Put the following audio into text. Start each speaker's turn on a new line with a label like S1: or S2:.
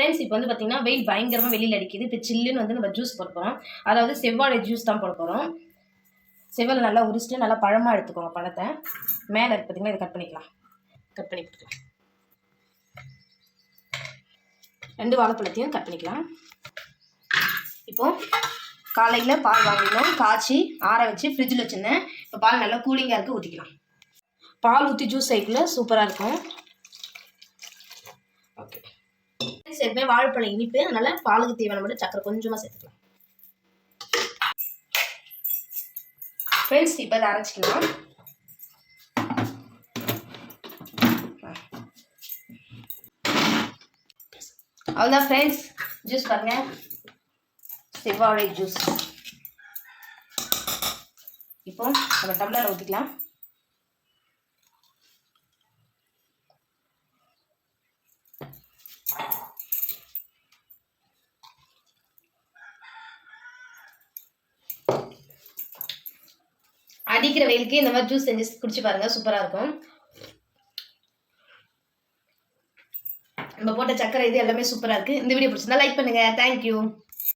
S1: Friends இப்போ வந்து பார்த்தீங்கன்னா வெயில் பயங்கரமாக வெளியில் அடிக்குது. இப்போ சில்லுன்னு வந்து நம்ம ஜூஸ் போட போகிறோம் அதாவது செவ்வாழை ஜூஸ் தான் போட போகிறோம் செவ்வாழை நல்லா உரிச்சிட்டு நல்லா பழமாக எடுத்துக்கோங்க பழத்தை. மேலே இருக்கு பார்த்தீங்கன்னா இதை கட் பண்ணிக்கலாம். கட் பண்ணி கொடுக்கலாம். ரெண்டு வாழைப்பழத்தையும் கட் பண்ணிக்கலாம். இப்போ காலையில் பால் வாங்கினோம். காய்ச்சி ஆற வச்சு ஃப்ரிட்ஜில் வச்சுருந்தேன். இப்போ பால் நல்லா கூலிங்காக இருக்குது ஊற்றிக்கலாம் பால் ஊற்றி ஜூஸ் சைக்கிள் சூப்பராக இருக்கும். ஓகே சேர்ப்பேன் வாழைப்பழம் இனிப்பு. அதனால பாலுக்கு தேவையான மட்டும் சக்கரை கொஞ்சமாக சேர்த்துக்கலாம். ஃப்ரெண்ட்ஸ் இப்போ அரைச்சிக்கலாம். அவ்வளோதான் ஃப்ரெண்ட்ஸ் ஜூஸ் பாருங்க. செவ்வாழை ஜூஸ் இப்போ நம்ம டம்ளர் ஊற்றிக்கலாம் அடிக்கிற வெயிலுக்கு இந்த மாதிரி ஜூஸ் செஞ்சு குடிச்சு பாருங்க சூப்பராக இருக்கும். நம்ம போட்ட சக்கரை இது எல்லாமே சூப்பராக இருக்குது இந்த வீடியோ பிடிச்சிருந்தா லைக் பண்ணுங்கள் தேங்க்யூ